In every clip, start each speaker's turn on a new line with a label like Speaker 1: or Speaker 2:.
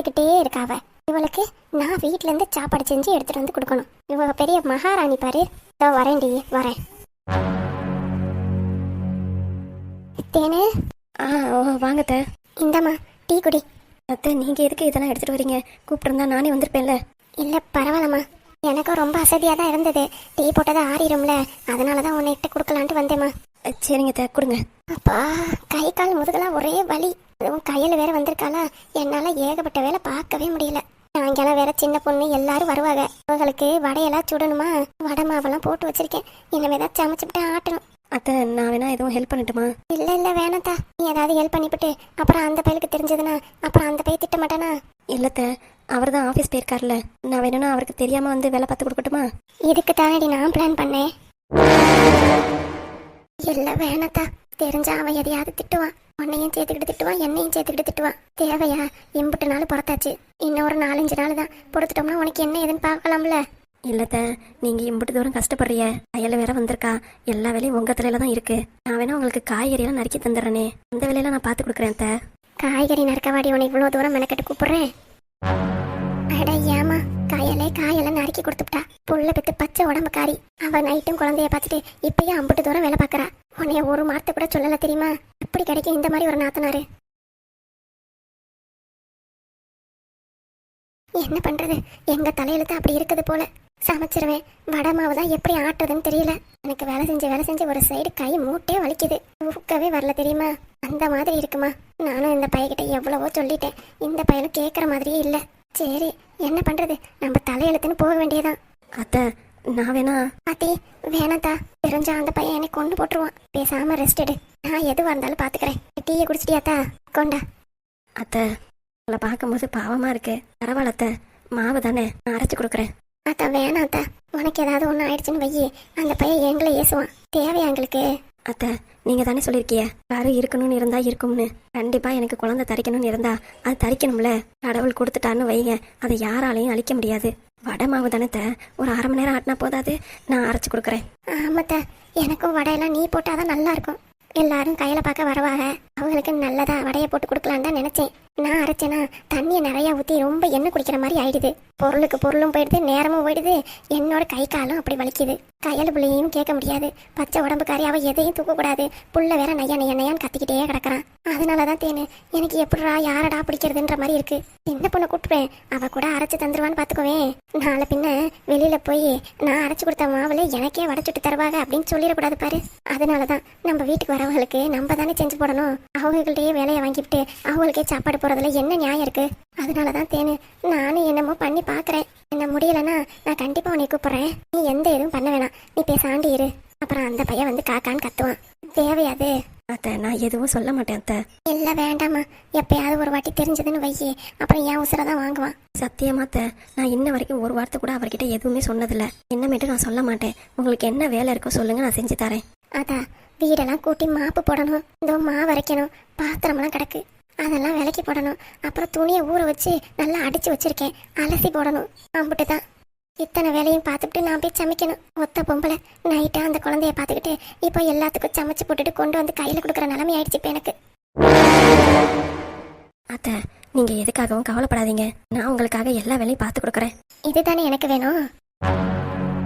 Speaker 1: உட்காந்துக்கிட்டே இருக்காவ. இவளுக்கு நான் வீட்ல இருந்து சாப்பாடு செஞ்சு எடுத்துட்டு வந்து கொடுக்கணும். இவ பெரிய மகாராணி பாரு. இதோ வரேன்டி வரேன். தேனு?
Speaker 2: ஆ ஓ வாங்க அத்தை.
Speaker 1: இந்தம்மா டீ குடி.
Speaker 2: அத்தை நீங்கள் எதுக்கு இதெல்லாம் எடுத்துகிட்டு வரீங்க? கூப்பிட்டுருந்தா நானே வந்திருப்பேன்ல.
Speaker 1: இல்ல பரவாயில்லம்மா. எனக்கும் ரொம்ப அசதியாக தான் இருந்தது. டீ போட்டது ஆறிடும்ல. அதனால தான் உன்னை இட்டு கொடுக்கலான்ட்டு வந்தேம்மா.
Speaker 2: சரிங்க அத்தை கொடுங்க.
Speaker 1: அப்பா கை கால் முதுகெல்லாம் ஒரே வலி. அதுவும் கையில் வேற வந்திருக்காளா? என்னால் ஏகப்பட்ட வேலை பார்க்கவே முடியல. சாயங்காலம் வேற சின்ன பொண்ணு எல்லாரும் வருவாங்க. அவங்களுக்கு வடையெல்லாம் சுடணுமா? வடை மாவெல்லாம் போட்டு வச்சிருக்கேன் இனிமே தான் சமைச்சுட்டு ஆட்டணும்
Speaker 2: அத்தை நான் வேணா எதுவும் ஹெல்ப் பண்ணட்டுமா
Speaker 1: இல்ல இல்ல வேணாத்தா நீ ஏதாவது ஹெல்ப் பண்ணிவிட்டு அப்புறம் அந்த பையலுக்கு தெரிஞ்சதுன்னா அப்புறம் அந்த பைய திட்ட மாட்டானா
Speaker 2: இல்லத்த அவர் தான் ஆஃபீஸ் போயிருக்காருல்ல நான் வேணும்னா அவருக்கு தெரியாமல் வந்து வேலை பார்த்து கொடுக்கட்டுமா
Speaker 1: இதுக்கு தானடி நான் பிளான் பண்ணேன் இல்ல வேணாத்தா தெரிஞ்சா அவன் எதையாவது திட்டுவான் உன்னையும் சேர்த்துக்கிட்டு திட்டுவான் என்னையும் சேர்த்துக்கிட்டு திட்டுவான் தேவையா எம்பிட்டு நாள் பொறுத்தாச்சு இன்னும் ஒரு நாலஞ்சு நாள் தான் பொறுத்துட்டோம்னா உனக்கு என்ன ஏதுன்னு பார்க்கலாம்ல
Speaker 2: இல்லத்த நீங்கள் இம்புட்டு தூரம் கஷ்டப்படுறிய அயல வேற வந்திருக்கா. எல்லா வேலையும் உங்கள் தலையில தான் இருக்கு. நான் வேணா உங்களுக்கு காய்கறியெல்லாம் நறுக்கி தந்துடுறேனே. அந்த வேலையெல்லாம் நான் பார்த்து கொடுக்குறேன் த
Speaker 1: காய்கறி நறுக்கவாடி உன்னை இவ்வளோ தூரம் மெனக்கட்டு கூப்பிடுறேன். அட ஏமா காயலே காயெல்லாம் நறுக்கி கொடுத்துட்டா. புள்ள பெத்து பச்சை உடம்புக்காரி. அவ நைட்டும் குழந்தைய பார்த்துட்டு இப்பயும் அம்பட்டு தூரம் வேலை பார்க்கறா. உன்னைய ஒரு வார்த்தை கூட சொல்லல தெரியுமா? எப்படி கிடைக்கும் இந்த மாதிரி ஒரு நாத்தனாரு. என்ன பண்றது? எங்க தலையெழுத்து அப்படி இருக்குது போல. சமைச்சிருவேன். வடை மாவு தான் எப்படி ஆட்டுறதுன்னு தெரியல. எனக்கு வேலை செஞ்சு வேலை செஞ்சு ஒரு சைடு கை மூட்டே வலிக்குது. ஊக்கவே வரல தெரியுமா? அந்த மாதிரி இருக்குமா? நானும் இந்த பையன்கிட்ட எவ்வளவோ சொல்லிட்டேன். இந்த பையனும் கேட்குற மாதிரியே இல்லை. சரி என்ன பண்றது? நம்ம தலையெழுத்துன்னு போக வேண்டியதான்
Speaker 2: அத்தை நான் வேணா
Speaker 1: பாத்தி வேணாத்தா. தெரிஞ்சா அந்த பையன் என்னை கொண்டு போட்டுருவான். பேசாம ரெஸ்ட் எடு. நான் எதுவா இருந்தாலும் பாத்துக்கிறேன். டீயை குடிச்சிட்டியாத்தா கொண்டா.
Speaker 2: அத்தை உங்களை பார்க்கும்போது பாவமாக இருக்கு. பரவாயில்ல அத்தை. மாவு தானே? நான் அரைச்சி கொடுக்குறேன்.
Speaker 1: அத்தா வேணாத்தா உனக்கு ஏதாவது ஒன்று ஆயிடுச்சுன்னு வையி. அந்த பையன் எங்களை ஏசுவான். தேவையா எங்களுக்கு?
Speaker 2: அத்தை நீங்கள் தானே சொல்லியிருக்கிய கரு இருக்கணும்னு இருந்தா இருக்கும்னு. கண்டிப்பாக எனக்கு குழந்தை தரிக்கணும்னு இருந்தா அது தரிக்கணும்ல. கடவுள் கொடுத்துட்டான்னு வைங்க. அதை யாராலையும் அழிக்க முடியாது. வடை மாவு தானே அத்தை? ஒரு அரை மணி நேரம் ஆட்டினா போதாது. நான் அரைச்சி கொடுக்குறேன்.
Speaker 1: ஆமாத்தா எனக்கும் வடையெல்லாம் நீ போட்டாதான் நல்லா இருக்கும். எல்லாரும் கையில பார்க்க வரவாக. அவங்களுக்கு நல்லதா வடையை போட்டு கொடுக்கலான்னு தான் நினைச்சேன். நான் அரைச்சேனா தண்ணியை நிறைய ஊத்தி ரொம்ப எண்ணெய் குடிக்கிற மாதிரி ஆயிடுது. பொருளுக்கு பொருளும் போயிடுது நேரமும் போயிடுது. என்னோட கை காலும் அப்படி வலிக்குது. கையல் புள்ளையும் கேட்க முடியாது. பச்சை உடம்புக்காரி அவள் எதையும் தூக்கக்கூடாது. புள்ள வேற நைய நையா நையான்னு கத்திக்கிட்டே கிடக்குறான். அதனாலதான் தேனு எனக்கு எப்படிடா யாரடா பிடிக்கிறதுன்ற மாதிரி இருக்கு. சின்ன பொண்ணை கூப்பிட்டுவேன் அவள் கூட அரைச்சு தந்துருவான்னு பார்த்துக்குவேன் நாளை பின்ன வெளியில போய் நான் அரைச்சு கொடுத்த மாவுல எனக்கே வடைச்சுட்டு தருவாங்க அப்படின்னு சொல்லிடக்கூடாது பாரு. அதனாலதான் நம்ம வீட்டுக்கு வரவங்களுக்கு நம்ம தானே செஞ்சு போடணும். அவங்கள்ட்டயே வேலையை வாங்கிவிட்டு அவங்களுக்கே சாப்பாடு போறதுல என்ன நியாயம் இருக்கு? அதனாலதான் தேனு நானும் என்னமோ பண்ணி பாக்குறேன். என்ன முடியலன்னா நான் கண்டிப்பா உன்னை கூப்பிடுறேன். நீ எந்த இதுவும் பண்ண வேணாம். நீ பேசாண்டி இரு. அப்புறம் அந்த பையன் வந்து காக்கான்னு கத்துவான். தேவையாது.
Speaker 2: அத்தை நான் எதுவும் சொல்ல மாட்டேன் அத்தை.
Speaker 1: இல்ல வேண்டாம்மா. எப்பயாவது ஒரு வாட்டி தெரிஞ்சதுன்னு வையி. அப்புறம் என் உசுரை தான் வாங்குவான்.
Speaker 2: சத்தியமா அத்தை. நான் இன்ன வரைக்கும் ஒரு வார்த்தை கூட அவர்கிட்ட எதுவுமே சொன்னதில்ல. என்னமேட்டு நான் சொல்ல மாட்டேன். உங்களுக்கு என்ன வேலை இருக்கோ சொல்லுங்க நான் செஞ்சு தரேன்.
Speaker 1: அதான் வீடெல்லாம் கூட்டி மாப்பு போடணும். இந்த மாவு அரைக்கணும். பாத்திரமெல்லாம் கிடக்கு. அதெல்லாம் விலக்கி போடணும். அப்புறம் துணியை ஊற வச்சு நல்லா அடிச்சு வச்சிருக்கேன். அலசி போடணும். அம்பிட்டு தான். இத்தனை வேலையும் பார்த்துட்டு நான் போய் சமைக்கணும். ஒத்த பொம்பளை. நைட்டா அந்த குழந்தைய பார்த்துக்கிட்டு இப்போ எல்லாத்துக்கும் சமைச்சு போட்டுட்டு கொண்டு வந்து கையில் கொடுக்குற நிலைமை ஆயிடுச்சு இப்போ எனக்கு.
Speaker 2: அத்தை நீங்க எதுக்காகவும் கவலைப்படாதீங்க. நான் உங்களுக்காக எல்லா வேலையும் பார்த்து கொடுக்குறேன்.
Speaker 1: இதுதானே எனக்கு வேணும்?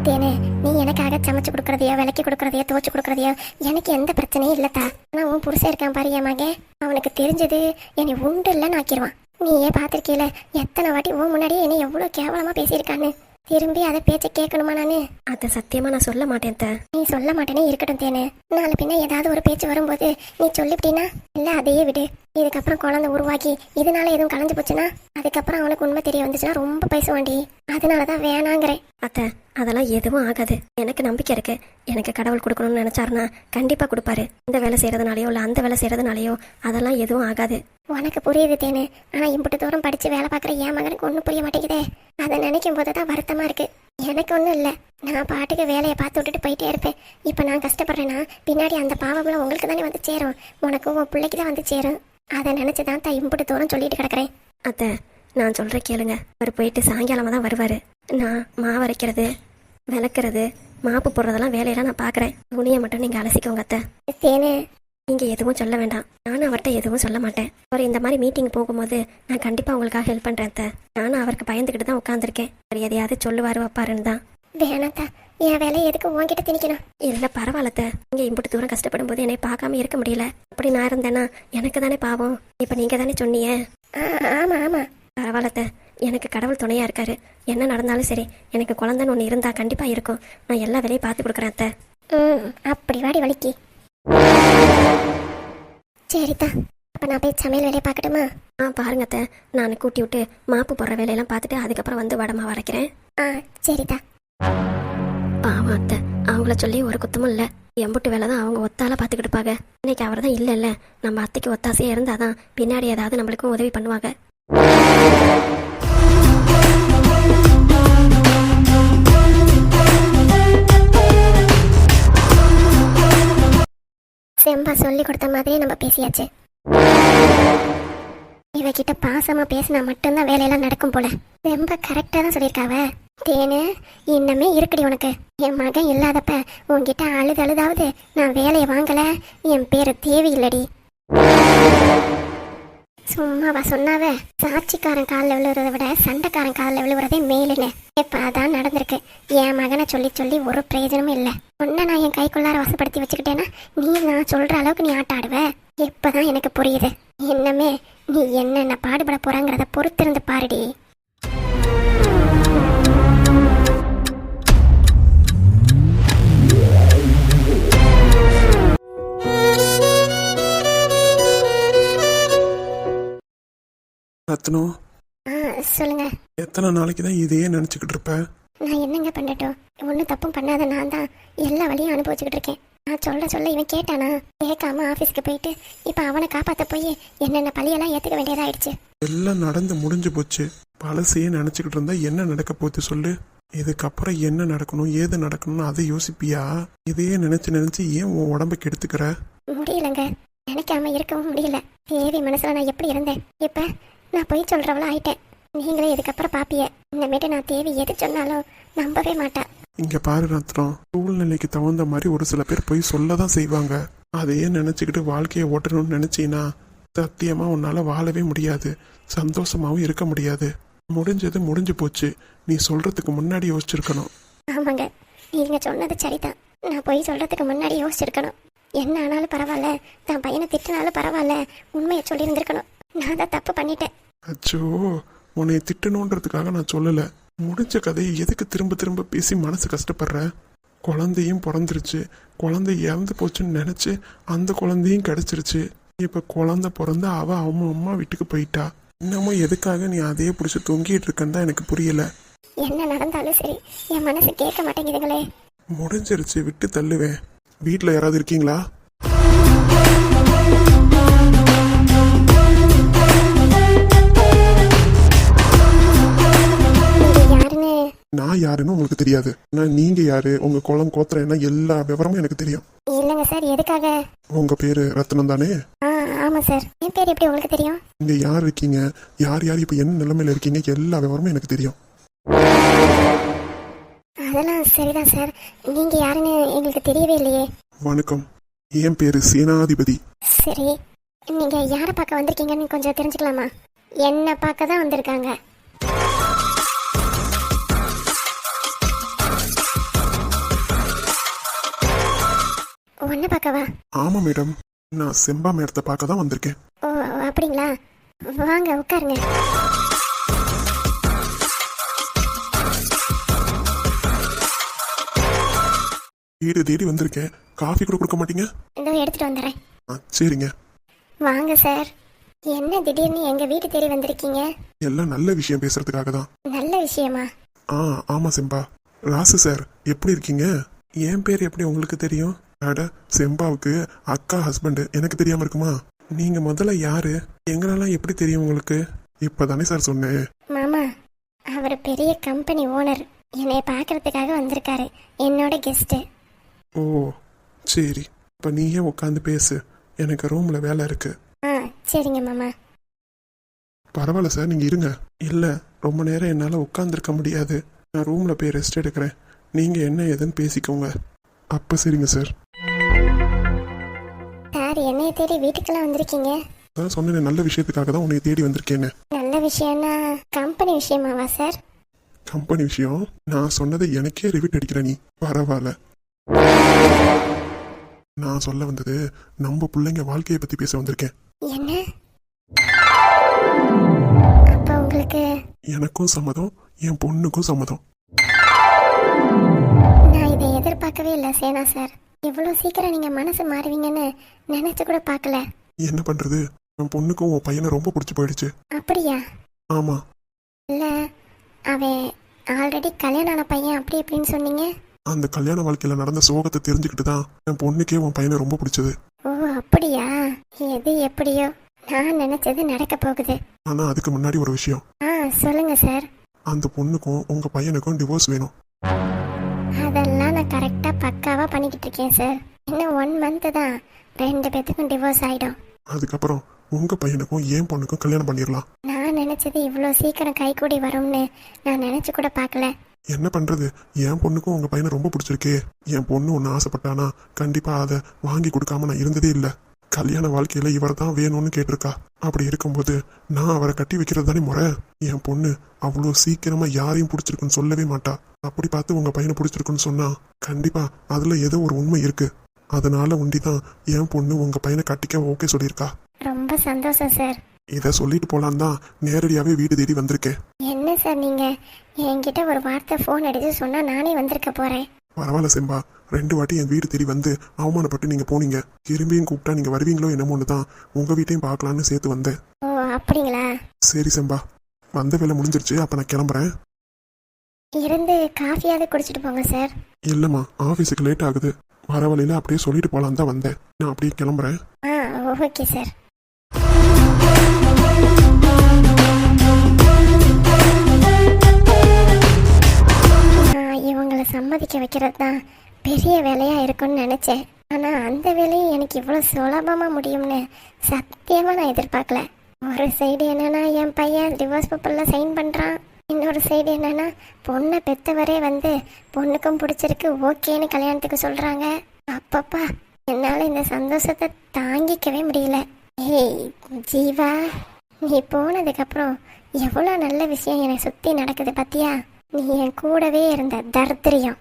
Speaker 1: தேனே நீ எனக்காக சமைச்சு கொடுக்கறதையோ விலைக்கு கொடுக்கறதையோ துவச்சு கொடுக்கறதையோ எனக்கு எந்த பிரச்சனையும் இல்லத்தா. ஆனா உன் புருஷன் இருக்கான் பாரு என் மகன். அவனுக்கு தெரிஞ்சது என்னை உண்டு இல்லைன்னு ஆக்கிடுவான் நீயே பார்த்துருக்கீல எத்தனை வாட்டி உன் முன்னாடியே என்னை எவ்வளவு கேவலமா பேசியிருக்கான்னு. திரும்பி அதை பேச்ச கேட்கணுமா நானு?
Speaker 2: அத்தை சத்தியமா நான் சொல்ல மாட்டேன் அத்தை.
Speaker 1: நீ சொல்ல மாட்டேனே இருக்கட்டும் தேனே. நாளை பின்ன ஏதாவது ஒரு பேச்சு வரும்போது நீ சொல்லிவிட்டீனா இல்ல அதையே விடு. இதுக்கப்புறம் குழந்தை உருவாக்கி இதனால எதுவும் கலைஞ்சு போச்சுன்னா அதுக்கப்புறம் அவனுக்கு உண்மை தெரிய வந்துச்சுன்னா ரொம்ப பேசுவான்டி அதனாலதான் வேணாங்கிறேன்
Speaker 2: அத்தை. அதெல்லாம் எதுவும் ஆகாது. எனக்கு நம்பிக்கை இருக்கு. எனக்கு கடவுள் கொடுக்கணும்னு நினைச்சாருன்னா கண்டிப்பா கொடுப்பாரு. இந்த வேலை செய்யறதுனாலயோ இல்ல அந்த வேலை செய்யறதுனாலயோ அதெல்லாம் எதுவும் ஆகாது.
Speaker 1: உனக்கு புரியுது தேனு. ஆனா இம்புட்டு தூரம் படிச்சு வேலை பாக்குற என் மகனுக்கு ஒன்றும் புரிய மாட்டேங்குதே. அதை நினைக்கும் போது தான் வருத்தமாக இருக்குது எனக்கு ஒன்றும் இல்லை. நான் பாட்டுக்கு வேலையை பார்த்து விட்டுட்டு போயிட்டே இருப்பேன். இப்போ நான் கஷ்டப்படுறேன்னா பின்னாடி அந்த பாவம்லாம் உங்களுக்கு தானே வந்து சேரும். உனக்கும் உன் பிள்ளைக்கு தான் வந்து சேரும். அதை நினச்சி தான் தான் இம்புட்டு தூரம் சொல்லிட்டு கிடக்குறேன்.
Speaker 2: அத்தை நான் சொல்கிற கேளுங்க. அவர் போயிட்டு சாயங்காலமாக தான் வருவார். நான் மாவரைக்கிறது விளக்குறது மாப்பு போடுறதெல்லாம் வேலையெல்லாம் நான் பார்க்குறேன். துணியை மட்டும் நீங்கள் அலசிக்கோங்க அத்தை.
Speaker 1: சேனே
Speaker 2: நீங்க எதுவும் சொல்ல வேண்டாம். நானும் அவர்கிட்ட எதுவும் சொல்ல மாட்டேன். அவர் இந்த மாதிரி மீட்டிங் போகும்போது நான் கண்டிப்பா உங்களுக்காக ஹெல்ப் பண்றேன் அத்தை. நானும் அவருக்கு பயந்துக்கிட்டு தான் உட்காந்துருக்கேன் அவர் எதையாவது சொல்லுவாரு வைப்பாருன்னு தான்.
Speaker 1: வேணாத்தா என் வேலையை எதுக்கு உன்கிட்ட திணிக்கணும்?
Speaker 2: இல்ல பரவாயில்லத்த நீங்க இம்புட்டு தூரம் கஷ்டப்படும் போது என்னை பார்க்காம இருக்க முடியல. அப்படி நான் இருந்தேன்னா எனக்கு தானே பாவம். இப்ப நீங்க தானே சொன்னீங்க.
Speaker 1: ஆ, ஆமா ஆமா.
Speaker 2: பரவாயில்லத்த எனக்கு கடவுள் துணையா இருக்காரு. என்ன நடந்தாலும் சரி எனக்கு குழந்தைன்னு ஒன்று இருந்தா கண்டிப்பா இருக்கும். நான் எல்லா வேலையும் பார்த்து கொடுக்குறேன் அத்தை.
Speaker 1: ம் அப்படி வாடி வலிக்கு. சரிதா அப்ப நான் போய் சமையல் வேலையை பார்க்கட்டுமா?
Speaker 2: ஆ பாருங்க அத்தை. நான் கூட்டி விட்டு மாப்பு போடுற வேலையெல்லாம் பார்த்துட்டு அதுக்கப்புறம் வந்து வடமா வரைக்கிறேன்
Speaker 1: ஆ சரிதா
Speaker 2: பாவம் அத்தை. அவங்கள சொல்லி ஒரு குத்தமும் இல்லை. எம்புட்டு வேலை தான் அவங்க ஒத்தால பார்த்துக்கிட்டு இருப்பாங்க. இன்னைக்கு அவர் தான் இல்லைல்ல. நம்ம அத்தைக்கு ஒத்தாசையாக இருந்தாதான் பின்னாடி ஏதாவது நம்மளுக்கும் உதவி பண்ணுவாங்க.
Speaker 1: செம்பா சொல்லி கொடுத்த மாதிரியே நம்ம பேசியாச்சு. இவகிட்ட பாசமா பேசினா மட்டும்தான் வேலையெல்லாம் நடக்கும் போல. செம்ப கரெக்டா தான் சொல்லியிருக்காவ. தேனு இன்னமே இருக்குடி உனக்கு. என் மகன் இல்லாதப்ப உன்கிட்ட அழுது அழுதாவது நான் வேலையை வாங்கல. என் பேரு தேவி இல்லடி சும்மாவா சொன்னாவ? சாட்சிக்காரன் காலில் விழுறத விட சண்டைக்காரன் காலில் விழுவுறதே மேலுன்னு. இப்ப அதான் நடந்திருக்கு. என் மகனை சொல்லி சொல்லி ஒரு பிரயோஜனமும் இல்லை. உன்னை நான் என் கைக்குள்ளார வசப்படுத்தி வச்சுக்கிட்டேன்னா நீ நான் சொல்ற அளவுக்கு நீ ஆட்ட ஆடுவ? இப்பதான் எனக்கு புரியுது. என்னமே நீ என்னென்ன பாடுபட போறாங்கிறத பொறுத்திருந்து பாருடி.
Speaker 3: ரத்னம்
Speaker 1: ஆ சொல்லுங்க.
Speaker 3: எத்தனை நாளைக்கு தான் இதையே நினச்சிக்கிட்டு இருப்ப?
Speaker 1: நான் என்னங்க பண்ணட்டும்? ஒன்றும் தப்பும் பண்ணாத நான் தான் எல்லா வழியும் அனுபவிச்சுக்கிட்டு இருக்கேன். நான் சொல்ல சொல்ல இவன் கேட்டானா? கேட்காம ஆஃபீஸ்க்கு போயிட்டு இப்போ அவனை காப்பாற்ற போய் என்னென்ன பழியெல்லாம் ஏற்றுக்க வேண்டியதாயிடுச்சு.
Speaker 3: எல்லாம் நடந்து முடிஞ்சு போச்சு. பழசையே நினச்சிக்கிட்டு இருந்தா என்ன நடக்க போகுது சொல்லு? இதுக்கப்புறம் என்ன நடக்கணும் ஏது நடக்கணும்னு அதை யோசிப்பியா? இதையே நினைச்சு நினைச்சு ஏன் உன் உடம்ப கெடுத்துக்கிற?
Speaker 1: முடியலங்க. நினைக்காம இருக்கவும் முடியல. தேவி மனசுல நான் எப்படி இருந்தேன்? இப்ப நான் போய் சொல்றவளா ஆயிட்டேன் நீங்களே இதுக்கப்புறம் பாப்பிய. இனிமேட்டு நான் தேவி எது சொன்னாலும் நம்பவே மாட்டா.
Speaker 3: இங்க பாரு ரத்னம். சூழ்நிலைக்கு தகுந்த மாதிரி ஒரு சில பேர் போய் சொல்ல தான் செய்வாங்க. அதையே நினைச்சுக்கிட்டு வாழ்க்கையை ஓட்டணும்னு நினைச்சீனா சத்தியமா உன்னால வாழவே முடியாது. சந்தோஷமாவும் இருக்க முடியாது. முடிஞ்சது முடிஞ்சு போச்சு. நீ சொல்றதுக்கு முன்னாடி யோசிச்சிருக்கணும்.
Speaker 1: ஆமாங்க. நீங்க சொன்னது சரிதான். நான் போய் சொல்றதுக்கு முன்னாடி யோசிச்சிருக்கணும். என்ன ஆனாலும் பரவாயில்ல. தான் பையனை திட்டினாலும் பரவாயில்ல. உண்மையை சொல்லியிருந்திருக்கணும். நான் தான் தப்பு பண்ணிட்டேன்.
Speaker 3: அச்சோ உன்னை திட்டணுன்றதுக்காக நான் சொல்லல. முடிஞ்ச கதையை எதுக்கு திரும்ப திரும்ப பேசி மனசு கஷ்டப்படுற? குழந்தையும் பிறந்துருச்சு. குழந்தை இறந்து போச்சுன்னு நினைச்சு அந்த குழந்தையும் கிடைச்சிருச்சு. இப்ப குழந்தை பிறந்து அவ அவங்க அம்மா வீட்டுக்கு போயிட்டா. இன்னமும் எதுக்காக நீ அதையே பிடிச்சி தொங்கிட்டு இருக்கன்னு தான் எனக்கு புரியல.
Speaker 1: என்ன நடந்தாலும் சரி என் மனசு கேட்க மாட்டேங்குதுங்களே.
Speaker 3: முடிஞ்சிருச்சு விட்டு தள்ளுவேன். வீட்டில் யாராவது இருக்கீங்களா? நான் யாருன்னு உங்களுக்கு தெரியாது. நான் நீங்க யாரு? உங்க குளம் கோத்திரம் என்ன எல்லா விவரமும் எனக்கு தெரியும்.
Speaker 1: இல்லைங்க சார் எதுக்காக?
Speaker 3: உங்க பேரு ரத்னம் தானே?
Speaker 1: ஆ ஆமாம் சார். என் பேர் எப்படி உங்களுக்கு தெரியும்?
Speaker 3: இங்க யார் இருக்கீங்க? யார் யார்? இப்ப என்ன நிலைமையில இருக்கீங்க? எல்லா விவரமும் எனக்கு தெரியும்.
Speaker 1: அதெல்லாம் சரிதான் சார். நீங்கள் யாருன்னு எங்களுக்கு தெரியவே இல்லையே.
Speaker 3: வணக்கம். என் பேரு சேனாதிபதி.
Speaker 1: சரி. நீங்கள் யாரை பார்க்க வந்திருக்கீங்கன்னு கொஞ்சம் தெரிஞ்சுக்கலாமா? என்னை பார்க்க தான் வந்திருக்காங்க. பார்க்கவா?
Speaker 3: ஆமா மேடம். நான் செம்பா மேடத்தை பார்க்க தான் வந்திருக்கேன்.
Speaker 1: ஓ அப்படிங்களா? வாங்க உட்காருங்க.
Speaker 3: வீடு தேடி வந்திருக்கேன். காஃபி கூட கொடுக்க மாட்டீங்க?
Speaker 1: இதோ எடுத்துகிட்டு வந்துடுறேன்.
Speaker 3: ஆ சரிங்க.
Speaker 1: வாங்க சார். என்ன திடீர்னு எங்கள் வீட்டு தேடி வந்திருக்கீங்க?
Speaker 3: எல்லாம் நல்ல விஷயம் பேசுறதுக்காக தான்
Speaker 1: நல்ல விஷயமா?
Speaker 3: ஆ ஆமா செம்பா. ராசு சார் எப்படி இருக்கீங்க? என் பேர் எப்படி உங்களுக்கு தெரியும்? அட செம்பாவுக்கு அக்கா ஹஸ்பண்ட் எனக்கு தெரியாம இருக்குமா? நீங்க முதல்ல யாரு? எங்களெல்லாம் எப்படி தெரியும் உங்களுக்கு? இப்பதானே சார் சொன்னேன்.
Speaker 1: மாமா அவர் பெரிய கம்பெனி ஓனர் என்னை பார்க்கறதுக்காக வந்திருக்காரு. என்னோட கெஸ்ட்டு
Speaker 3: ஓ சரி. இப்ப நீயே உட்காந்து பேசு. எனக்கு ரூம்ல வேலை இருக்கு.
Speaker 1: ஆ சரிங்க மாமா.
Speaker 3: பரவாயில்ல சார் நீங்க இருங்க. இல்ல ரொம்ப நேரம் என்னால உட்காந்துருக்க முடியாது. நான் ரூம்ல போய் ரெஸ்ட் எடுக்கிறேன். நீங்க என்ன ஏதுன்னு பேசிக்கோங்க. அப்ப சரிங்க
Speaker 1: சார் சார் என்னைய தேடி வீட்டுக்கெல்லாம் வந்திருக்கீங்க?
Speaker 3: அதான் சொன்னேன் நல்ல விஷயத்துக்காக தான் உன்னை தேடி வந்திருக்கேன்னு.
Speaker 1: நல்ல விஷயம்னா கம்பெனி விஷயமாவா சார்
Speaker 3: கம்பெனி விஷயம்? நான் சொன்னதை எனக்கே ரிவிட் அடிக்கிற நீ. பரவாயில்ல. நான் சொல்ல வந்தது நம்ம பிள்ளைங்க வாழ்க்கையை பத்தி பேச வந்திருக்கேன்.
Speaker 1: என்ன? அப்ப உங்களுக்கு
Speaker 3: எனக்கும் சம்மதம் என் பொண்ணுக்கும் சம்மதம்.
Speaker 1: நான் எதிர்பார்க்கவே இல்லை சேனா சார். இவ்வளோ சீக்கிரம் நீங்க மனசு மாறுவீங்கன்னு நினைச்சு கூட பார்க்கல.
Speaker 3: என்ன பண்றது? என் பொண்ணுக்கும் உன் பையனை ரொம்ப பிடிச்சி போயிடுச்சு.
Speaker 1: அப்படியா?
Speaker 3: ஆமா.
Speaker 1: இல்ல அவன் ஆல்ரெடி கல்யாணம் ஆன பையன் அப்படி இப்படின்னு சொன்னீங்க?
Speaker 3: அந்த கல்யாண வாழ்க்கையில நடந்த சோகத்தை தெரிஞ்சுக்கிட்டு தான் என் பொண்ணுக்கே உன் பையனை ரொம்ப பிடிச்சது.
Speaker 1: ஓ அப்படியா? எது எப்படியோ? நான் நினைச்சது நடக்க போகுது.
Speaker 3: ஆனா அதுக்கு முன்னாடி ஒரு விஷயம்.
Speaker 1: ஆ சொல்லுங்க சார்.
Speaker 3: அந்த பொண்ணுக்கும் உங்க பையனுக்கும் டிவோர்ஸ் வேணும்.
Speaker 1: அதெல்லாம் நான் கரெக்டா பக்காவா பண்ணிக்கிட்டு இருக்கேன் சார் இன்னும் ஒன் மந்த் தான். ரெண்டு பேத்துக்கும் டிவோர்ஸ் ஆயிடும்.
Speaker 3: அதுக்கப்புறம் உங்க பையனுக்கும் என் பொண்ணுக்கும் கல்யாணம் பண்ணிடலாம்.
Speaker 1: நான் நினைச்சது இவ்வளோ சீக்கிரம் கைகூடி வரும்னு நான் நினைச்சு கூட பார்க்கல.
Speaker 3: என்ன பண்றது? என் பொண்ணுக்கும் உங்க பையனை ரொம்ப பிடிச்சிருக்கே. என் பொண்ணு ஒன்று ஆசைப்பட்டானா கண்டிப்பா அதை வாங்கி கொடுக்காம நான் இருந்ததே இல்லை. கல்யாண வாழ்க்கையில இவர் தான் வேணும்னு கேட்டிருக்கா. அப்படி இருக்கும்போது நான் அவரை கட்டி வைக்கிறது தானே முறை? என் பொண்ணு அவ்வளோ சீக்கிரமா யாரையும் பிடிச்சிருக்குன்னு சொல்லவே மாட்டா. அப்படி பார்த்து உங்க பையனை பிடிச்சிருக்குன்னு சொன்னா கண்டிப்பா அதுல ஏதோ ஒரு உண்மை இருக்கு. அதனால உண்டி தான் என் பொண்ணு உங்க பையனை கட்டிக்க ஓகே சொல்லியிருக்கா.
Speaker 1: ரொம்ப சந்தோஷம் சார்.
Speaker 3: இதை சொல்லிட்டு போலான்னு தான் நேரடியாவே வீடு தேடி வந்திருக்கேன்.
Speaker 1: என்ன சார் நீங்க? என்கிட்ட ஒரு வார்த்தை ஃபோன் அடிச்சு சொன்னா நானே வந்திருக்க போறேன்.
Speaker 3: பரவாயில்ல செம்பா. ரெண்டு வாட்டி என் வீடு தேடி வந்து அவமானப்பட்டு நீங்க போனீங்க. திரும்பியும் கூப்பிட்டா நீங்க வருவீங்களோ என்னமோன்னு தான் உங்க வீட்டையும் பார்க்கலான்னு சேர்த்து வந்தேன்.
Speaker 1: ஓ அப்படிங்களா?
Speaker 3: சரி செம்பா. வந்த வேலை முடிஞ்சிருச்சு அப்ப நான் கிளம்புறேன்.
Speaker 1: இருந்து காஃபியாவது குடிச்சிட்டு போங்க சார்.
Speaker 3: இல்லம்மா ஆபீஸுக்கு லேட் ஆகுது. வர வழியில அப்படியே சொல்லிட்டு போலான்னு தான் வந்தேன். நான் அப்படியே கிளம்புறேன்.
Speaker 1: ஆ ஓகே சார். நான் சம்மதிக்க வைக்கிறது தான் பெரிய வேலையாக இருக்கும்னு நினச்சேன். ஆனால் அந்த வேலையும் எனக்கு இவ்வளோ சுலபமாக முடியும்னு சத்தியமாக நான் எதிர்பார்க்கல. ஒரு சைடு என்னென்னா என் பையன் டிவோர்ஸ் பேப்பரில் சைன் பண்ணுறான் இன்னொரு சைடு என்னன்னா பொண்ணை பெற்றவரே வந்து பொண்ணுக்கும் பிடிச்சிருக்கு ஓகேன்னு கல்யாணத்துக்கு சொல்கிறாங்க அப்பப்பா என்னால் இந்த சந்தோஷத்தை தாங்கிக்கவே முடியல. ஏய் ஜீவா நீ போனதுக்கப்புறம் எவ்வளோ நல்ல விஷயம் என்னை சுற்றி நடக்குது பார்த்தியா நீ என் கூடவே இருந்த தர்திரியம்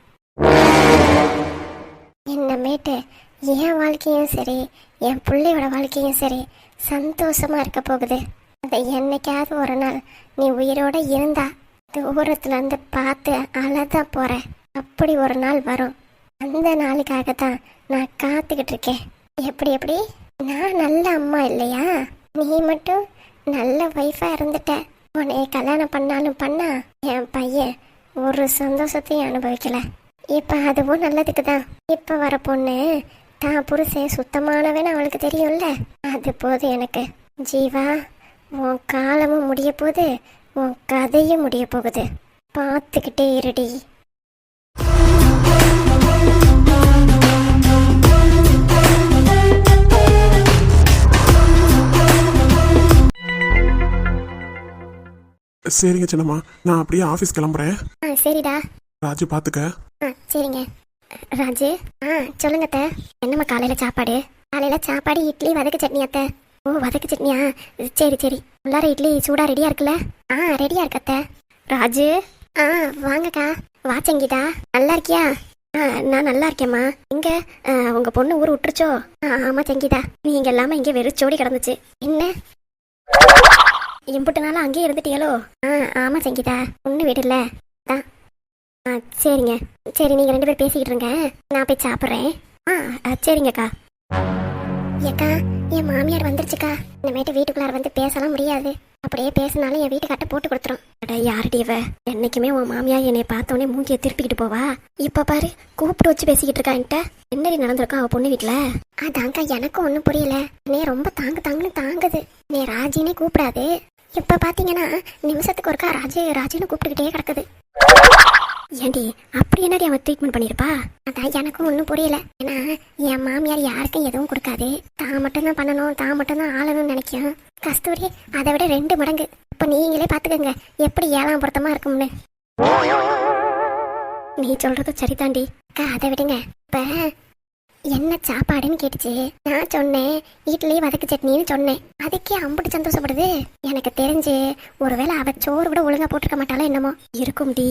Speaker 1: என்னமேட்டு என் வாழ்க்கையும் சரி என் பிள்ளையோட வாழ்க்கையும் சரி சந்தோஷமா இருக்க போகுது. அதை என்னைக்காவது ஒரு நாள் நீ உயிரோட இருந்தா தூரத்துல இருந்து பார்த்து அழதான் போற. அப்படி ஒரு நாள் வரும். அந்த நாளுக்காக தான் நான் காத்துக்கிட்டு இருக்கேன். எப்படி எப்படி? நான் நல்ல அம்மா இல்லையா? நீ மட்டும் நல்ல ஒய்ஃபா இருந்துட்ட. உன்னைய கல்யாணம் பண்ணாலும் பண்ணா என் பையன் ஒரு சந்தோஷத்தையும் அனுபவிக்கல. இப்ப அதுவும் நல்லதுக்கு தான். இப்ப வர பொண்ணு தான் புருஷன் சுத்தமானவன்னு அவளுக்கு தெரியும்ல. அது போதும் எனக்கு. ஜீவா உன் காலமும் முடிய போகுது உன் கதையும் முடிய போகுது. பார்த்துக்கிட்டே இருடி.
Speaker 3: சரிங்க சின்னம்மா. நான் அப்படியே ஆபீஸ் கிளம்புறேன்.
Speaker 1: ஆ சரிடா.
Speaker 3: ராஜு பாத்துக்க.
Speaker 1: ஆ சரிங்க. ராஜு ஆ சொல்லுங்க அத்தை. என்னம்மா காலையில் சாப்பாடு? காலையில் சாப்பாடு இட்லி வதக்கு சட்னி அத்தை. ஓ வதக்கு சட்னியா? சரி சரி. உள்ளார இட்லி சூடாக ரெடியாக இருக்குல்ல? ஆ ரெடியாக இருக்கு அத்தை. ராஜு? ஆ வாங்கக்கா. வா சங்கீதா. நல்லா இருக்கியா? ஆ நான் நல்லா இருக்கேம்மா. இங்க ஆ, உங்க பொண்ணு ஊர் விட்டுருச்சோ ஆ ஆமா சங்கீதா. நீங்க எல்லாமே இங்கே வெறிச்சோடி கிடந்துச்சு. என்ன? இம்புட்டு நாளும் அங்கேயே இருந்துட்டீங்களோ ஆ ஆமா சங்கீதா. ஒன்றும் வீடு அதான். ஆ சரிங்க. சரி நீங்கள் ரெண்டு பேரும் பேசிக்கிட்டு இருங்க. நான் போய் சாப்பிட்றேன். ஆ ஆ, சரிங்கக்கா. ஏக்கா என் மாமியார் வந்துருச்சுக்கா. இனிமேட்டு வீட்டுக்குள்ளார வந்து பேசலாம் முடியாது. அப்படியே பேசினாலும் என் வீட்டுக்காட்ட போட்டு கொடுத்துரும். அட யாரடி இவ? என்னைக்குமே உன் மாமியார் என்னை பார்த்தோன்னே மூஞ்சியை திருப்பிக்கிட்டு போவா? இப்ப பாரு கூப்பிட்டு வச்சு பேசிக்கிட்டு இருக்கான்ட்ட என்னடி நடந்திருக்கா அவ பொண்ணு வீட்டுல அதான்க்கா எனக்கும் ஒன்றும் புரியல. நீ ரொம்ப தாங்கு தாங்குன்னு தாங்குது. நீ ராஜினே கூப்பிடாது. இப்ப பாத்தீங்கன்னா நிமிஷத்துக்கு ஒருக்கா ராஜே ராஜேன்னு கூப்பிட்டுக்கிட்டே கிடக்குது. ஏண்டி அப்படி என்னடி அவன் ட்ரீட்மெண்ட் பண்ணிருப்பா அதான் எனக்கும் ஒன்றும் புரியல. ஏன்னா என் மாமியார் யாருக்கும் எதுவும் கொடுக்காது. தான் மட்டும்தான் பண்ணணும் தான் மட்டும்தான் ஆளணும்னு நினைக்கும். கஸ்தூரி அதை விட ரெண்டு மடங்கு. இப்போ நீங்களே பார்த்துக்கோங்க எப்படி ஏழாம் பொருத்தமாக இருக்கும்னு. நீ சொல்றது சரிதாண்டி. அக்கா அதை விடுங்க. இப்போ என்ன சாப்பாடுன்னு கேட்டுச்சு. நான் சொன்னேன் இட்லி வதக்கு சட்னின்னு சொன்னேன். அதுக்கே அம்புட்டு சந்தோஷப்படுது. எனக்கு தெரிஞ்சு ஒருவேளை அவ சோறு கூட ஒழுங்கா போட்டிருக்க மாட்டாலும் என்னமோ.
Speaker 2: இருக்கும் டி.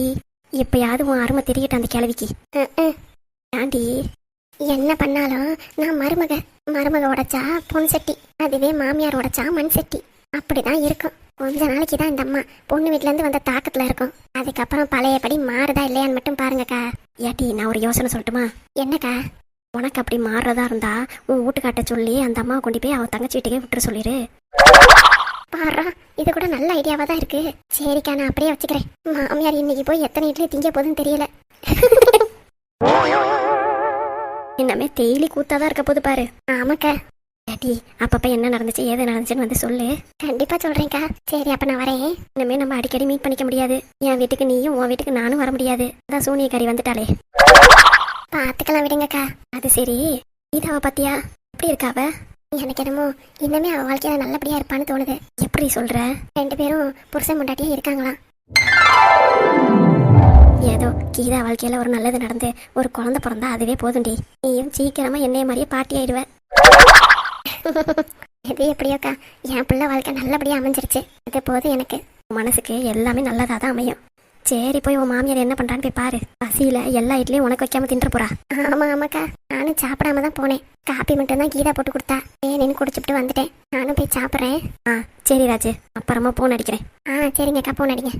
Speaker 2: எப்பயாவது உன் அருமை தெரியட்டும் அந்த கிழவிக்கு
Speaker 1: ஆண்டி
Speaker 2: ஏன்டி?
Speaker 1: என்ன பண்ணாலும் நான் மருமக மருமக உடைச்சா பொன் சட்டி. அதுவே மாமியார் உடைச்சா மண் செட்டி. அப்படிதான் இருக்கும். கொஞ்ச நாளைக்கு தான் இந்த அம்மா பொண்ணு வீட்ல இருந்து வந்த தாக்கத்துல இருக்கும். அதுக்கப்புறம் பழையபடி மாறுதா இல்லையான்னு மட்டும் பாருங்கக்கா.
Speaker 2: ஏட்டி நான் ஒரு யோசனை சொல்லட்டுமா?
Speaker 1: என்னக்கா?
Speaker 2: உனக்கு அப்படி மாறுறதா இருந்தா உன் வீட்டுக்காட்ட சொல்லி அந்த அம்மாவை கொண்டு போய் அவன் தங்கச்சி வீட்டுக்கே விட்டுற சொல்லிடு
Speaker 1: பாரா இது கூட நல்ல ஐடியாவா தான் இருக்கு. சரிக்கா நான் அப்படியே வச்சுக்கிறேன். மாமியார் இன்னைக்கு போய் எத்தனை இட்லி திங்க போதுன்னு தெரியல.
Speaker 2: என்னமே தேயிலி கூத்தாதான் இருக்க போது பாரு.
Speaker 1: ஆமாக்கா.
Speaker 2: டி அப்பப்ப என்ன நடந்துச்சு ஏது நடந்துச்சுன்னு வந்து சொல்லு.
Speaker 1: கண்டிப்பா சொல்றேன்க்கா. சரி அப்ப நான் வரேன்.
Speaker 2: இனிமே நம்ம அடிக்கடி மீட் பண்ணிக்க முடியாது. என் வீட்டுக்கு நீயும் உன் வீட்டுக்கு நானும் வர முடியாது. அதான் சூனியக்காரி வந்துட்டாளே.
Speaker 1: பாத்துக்கலாம் விடுங்கக்கா.
Speaker 2: அது சரி. இது அவ பாத்தியா? எப்படி இருக்காவ
Speaker 1: எனக்கு என்னமோ இன்னமே அவ வாழ்க்கையில நல்லபடியா இருப்பான்னு தோணுது.
Speaker 2: எப்படி சொல்ற?
Speaker 1: ரெண்டு பேரும் புருஷன் முண்டாட்டியே இருக்காங்களாம்.
Speaker 2: ஏதோ கீதா வாழ்க்கையில ஒரு நல்லது நடந்து ஒரு குழந்தை பிறந்தா அதுவே போதும்டி. நீயும் சீக்கிரமா என்னைய மாதிரியே பாட்டி ஆயிடுவ.
Speaker 1: எது எப்படியோக்கா? என் பிள்ளை வாழ்க்கை நல்லபடியா அமைஞ்சிருச்சு. இது போதும் எனக்கு.
Speaker 2: மனசுக்கு எல்லாமே நல்லதா தான் அமையும். சரி போய் உன் மாமியார் என்ன பண்றான்னு போய் பாரு. பசியில எல்லா இட்லியும் உனக்கு வைக்காம தின்று போறா.
Speaker 1: ஆமா ஆமாக்கா. நானும் சாப்பிடாம தான் போனேன். காப்பி மட்டும் தான் கீதா போட்டு கொடுத்தா. ஏன்னு குடிச்சுட்டு வந்துட்டேன். நானும் போய் சாப்பிட்றேன்.
Speaker 2: ஆ சரி ராஜு. அப்புறமா போன் அடிக்கிறேன்.
Speaker 1: ஆ சரிங்கக்கா போன் அடிங்க.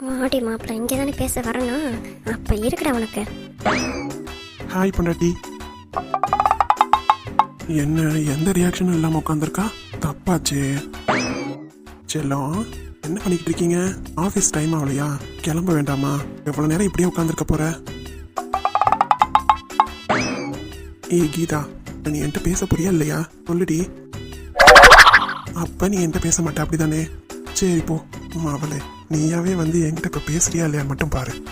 Speaker 2: மாடி மாப்பிள்ள இங்கே தானே பேச வரணும். அப்ப இருக்குடா உனக்கு.
Speaker 3: ஹாய் பொண்டாட்டி. என்ன எந்த ரியாக்ஷனும் இல்லாம உட்காந்துருக்கா தப்பாச்சு. செல்லம் என்ன பண்ணிக்கிட்டு இருக்கீங்க? ஆஃபீஸ் டைம் ஆகலையா? கிளம்ப வேண்டாமா? எவ்வளவு நேரம் இப்படியே உட்காந்துருக்க போற? ஏய் கீதா நீ என்கிட்ட பேச போறியா இல்லையா? சொல்லுடி. அப்ப நீ என்கிட்ட பேச மாட்ட அப்படிதானே? சரி போ. அவளே நீயாவே வந்து என்கிட்ட இப்ப பேசுறியா இல்லையா மட்டும் பாரு.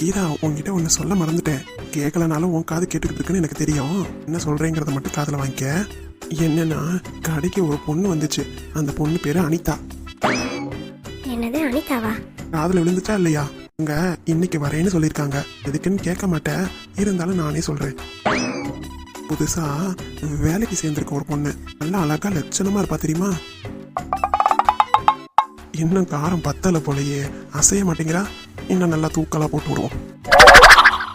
Speaker 3: கீதா உன்கிட்ட ஒன்று சொல்ல மறந்துட்டேன். கேட்கலனாலும் உன் காது கேட்டுக்கிட்டு இருக்குன்னு எனக்கு தெரியும். என்ன சொல்றேங்கிறத மட்டும் காதில் வாங்கிக்க. என்னன்னா கடைக்கு ஒரு பொண்ணு வந்துச்சு. அந்த பொண்ணு பேரு அனிதா.
Speaker 2: என்னது அனிதாவா?
Speaker 3: காதில் விழுந்துச்சா இல்லையா? அவங்க இன்னைக்கு வரேன்னு சொல்லியிருக்காங்க எதுக்குன்னு கேட்க மாட்டேன். இருந்தாலும் நானே சொல்றேன். புதுசா வேலைக்கு சேர்ந்திருக்க ஒரு பொண்ணு. நல்லா அழகா லட்சணமா இருப்பா தெரியுமா? இன்னும் காரம் பத்தல போலயே. அசைய மாட்டேங்கிறா. இன்னும் நல்லா தூக்கலா போட்டு விடுவோம்.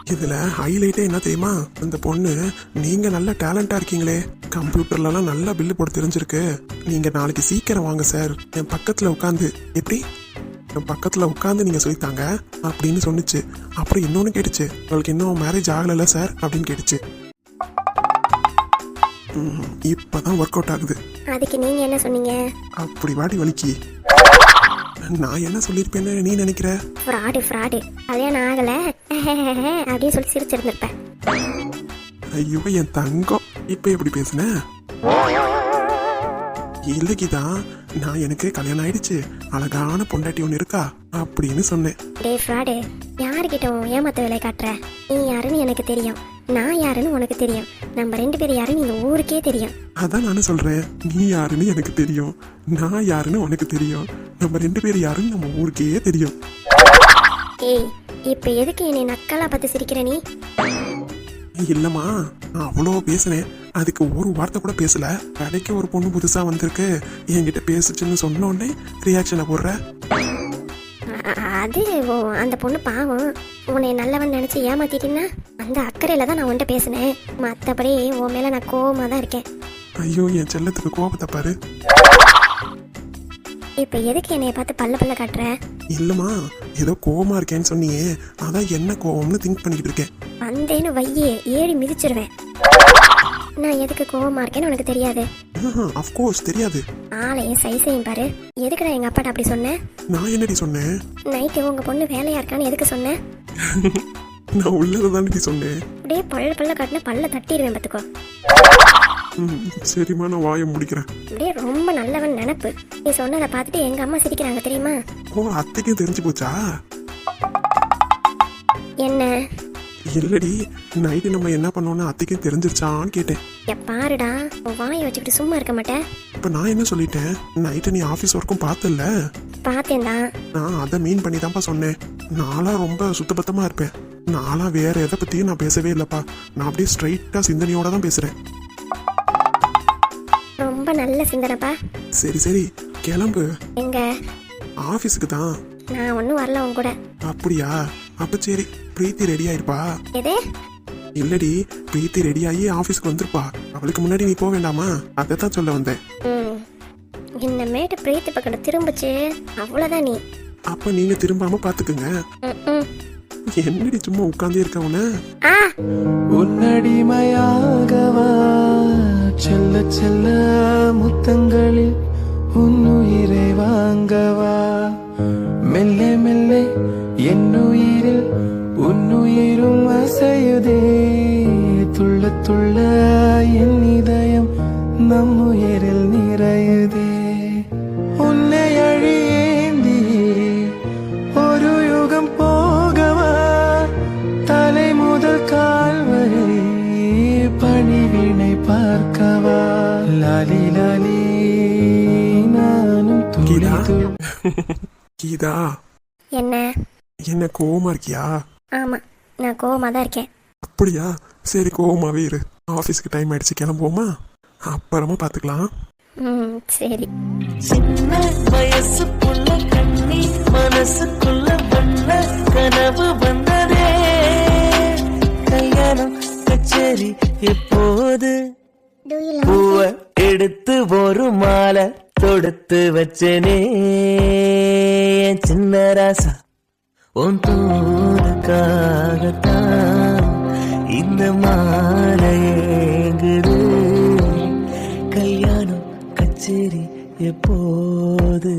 Speaker 3: இதுல ஹைலைட்டே என்ன தெரியுமா? அந்த பொண்ணு நீங்க நல்ல டேலண்டா இருக்கீங்களே. கம்ப்யூட்டர்லலாம் நல்லா பில்லு போட தெரிஞ்சிருக்கு. நீங்க நாளைக்கு சீக்கிரம் வாங்க சார் என் பக்கத்துல உட்காந்து எப்படி என் பக்கத்துல உட்காந்து நீங்க சொல்லித்தாங்க அப்படின்னு சொன்னுச்சு. அப்புறம் இன்னொன்னு கேட்டுச்சு உங்களுக்கு இன்னும் மேரேஜ் ஆகலைல்ல சார் அப்படின்னு கேட்டுச்சு. இப்பதான் ஒர்க் அவுட் ஆகுது.
Speaker 2: அதுக்கு நீங்க என்ன சொன்னீங்க?
Speaker 3: அப்படி வாடி வலிக்கி. நான் என்ன சொல்லியிருப்பேன்னு நீ நினைக்கிற?
Speaker 2: ஃப்ராடு ஃப்ராடு கல்யாணம் ஆகல. அப்படின்னு சொல்லி சிரிச்சிருந்திருப்பேன்.
Speaker 3: ஐயோ என் தங்கம். இப்ப எப்படி பேசுன? இல்ல கீதா நான் எனக்கு கல்யாணம் ஆயிடுச்சு. அழகான பொண்டாட்டி ஒன்று இருக்கா? அப்படின்னு சொன்னேன்.
Speaker 2: டே ஃப்ராடு யாருக்கிட்ட உன் ஏமாத்த வேலை காட்டுற? நீ யாருன்னு எனக்கு தெரியும். நான் யாருன்னு உனக்கு தெரியும். நம்ம ரெண்டு பேரும் யாருன்னு இந்த ஊருக்கே தெரியும்.
Speaker 3: அதான் நானும் சொல்றேன். நீ யாருன்னு எனக்கு தெரியும். நான் யாருன்னு உனக்கு தெரியும். நம்ம ரெண்டு பேர் யாருன்னு நம்ம ஊருக்கே தெரியும்.
Speaker 2: ஏய் இப்ப எதுக்கு என்னை நக்கலா பார்த்து சிரிக்கிற நீ?
Speaker 3: இல்லம்மா நான் அவ்வளோ பேசினேன். அதுக்கு ஒரு வார்த்தை கூட பேசல. கடைக்கு ஒரு பொண்ணு புதுசா வந்திருக்கு. என்கிட்ட பேசுச்சுன்னு சொன்ன உடனே ரியாக்ஷனை போடுற.
Speaker 2: அது அந்த பொண்ணு பாவம். உன்னை நல்லவன் நினைச்சு ஏமாத்திட்டீங்கன்னா அந்த அக்கறையில தான் நான் உன்கிட்ட பேசினேன். மற்றபடி உன் மேல நான் கோவமா தான் இருக்கேன்.
Speaker 3: ஐயோ என் செல்லத்துக்கு கோபத்தை பாரு.
Speaker 2: இப்ப எதுக்கு என்னைய பார்த்து பல்ல பல்ல காட்டுற?
Speaker 3: இல்லம்மா ஏதோ கோவமா இருக்கேன்னு சொன்னியே. அதான் என்ன கோவம்னு திங்க் பண்ணிக்கிட்டு இருக்கேன்.
Speaker 2: வந்தேன்னு வையே ஏறி மிதிச்சிருவேன். நான் எதுக்கு கோவமா இருக்கேன்னு உனக்கு தெரியாது.
Speaker 3: அஃப்கோர்ஸ் தெரியாது.
Speaker 2: ஆளையும் சைஸையும் பாரு. எதுக்குடா எங்க அப்பாட்ட அப்படி சொன்ன?
Speaker 3: நான் என்னடி சொன்னேன்
Speaker 2: நைட்டு உங்க பொண்ணு வேலையா இருக்கான்னு எதுக்கு சொன்ன?
Speaker 3: நான் உள்ளதை தானே சொன்னேன்
Speaker 2: அப்படியே பல்ல பல்ல காட்டினா பல்ல தட்டிடுவேன் பார்த்துக்கோ.
Speaker 3: ம், சரிம்மா நான் வாயை முடிக்கிறேன்.
Speaker 2: அப்படியே ரொம்ப நல்லவன் நினப்பு. நீ சொன்னதை பார்த்துட்டு எங்க அம்மா சிரிக்கிறாங்க தெரியுமா?
Speaker 3: ஓ அத்தைக்கும் தெரிஞ்சு போச்சா?
Speaker 2: என்ன?
Speaker 3: இல்லடி நைட்டு நம்ம என்ன பண்ணோம்னு அத்தைக்கும் தெரிஞ்சிருச்சான்னு கேட்டேன்.
Speaker 2: எ பாருடா உன் வாயை வச்சுக்கிட்டு சும்மா இருக்க மாட்டேன்.
Speaker 3: இப்போ நான் என்ன சொல்லிட்டேன்? நைட்டு நீ ஆஃபீஸ் ஒர்க்கும் பார்த்தல
Speaker 2: பார்த்தேன் தான்
Speaker 3: நான் அதை மீன் பண்ணி தான்ப்பா சொன்னேன். நான்லாம் ரொம்ப சுத்தபத்தமா இருப்பேன். நான்லாம் வேற எதை பத்தியும் நான் பேசவே இல்லப்பா. நான் அப்படியே ஸ்ட்ரைட்டா சிந்தனையோட தான் பேசுறேன்.
Speaker 1: ரொம்ப நல்ல சிந்தனைப்பா.
Speaker 3: சரி சரி கிளம்பு.
Speaker 1: எங்க?
Speaker 3: ஆஃபீஸுக்கு தான்.
Speaker 1: நான் ஒன்றும் வரல உன் கூட.
Speaker 3: அப்படியா? அப்ப சரி. பிரீத்தி ரெடி ஆயிருப்பா.
Speaker 1: எது?
Speaker 3: இல்லடி பிரீத்தி ரெடி ஆகி ஆஃபீஸ்க்கு வந்திருப்பா. அவளுக்கு முன்னாடி நீ போக வேண்டாமா? அதை தான் சொல்ல வந்தேன்.
Speaker 1: ம். இன்னமேட்டு பிரீத்தி பக்கம் திரும்பிச்சு அவ்வளோதான் நீ.
Speaker 3: அப்ப நீங்க திரும்பாம பாத்துக்குங்க. என்னடி சும்மா உட்காந்தே இருக்கவன
Speaker 1: ஆ.
Speaker 4: உன்னடிமையாகவா செல்ல செல்ல முத்தங்களில் உன்னுயிரை வாங்கவா. மெல்ல மெல்ல என்னுயிரில் உன்னுயிரும் அசையுதே துள்ள துள்ள என் இதயம் நம்முயிரில் நிறையுதே உன்னை அழியேந்தியே ஒரு யுகம் போகவா தலை முதல் கால் வரை பணிவினை பார்க்கவா லாலி லாலி நானும் துளி
Speaker 3: கீதா?
Speaker 4: துளி
Speaker 3: கீதா
Speaker 1: என்ன
Speaker 3: என்ன கோவமா இருக்கியா
Speaker 1: ஆமாம் நான் கோவமாக தான் இருக்கேன்.
Speaker 3: அப்படியா? சரி கோவமாவே இரு. ஆஃபீஸ்க்கு டைம் ஆயிடுச்சு கிளம்புவோமா? அப்புறமா பாத்துக்கலாம்.
Speaker 1: ம் சரி.
Speaker 5: சின்ன வயசுக்குள்ள கண்ணி மனசுக்குள்ள வண்ண கனவு வந்ததே. கல்யாணம் கச்சேரி எப்போது? பூவ எடுத்து ஒரு மாலை தொடுத்து வச்சனே. சின்ன ராசா உன் தூதுக்காகத்தான் இந்த மாலையேங்குது கல்யாணம் கச்சேரி எப்போது?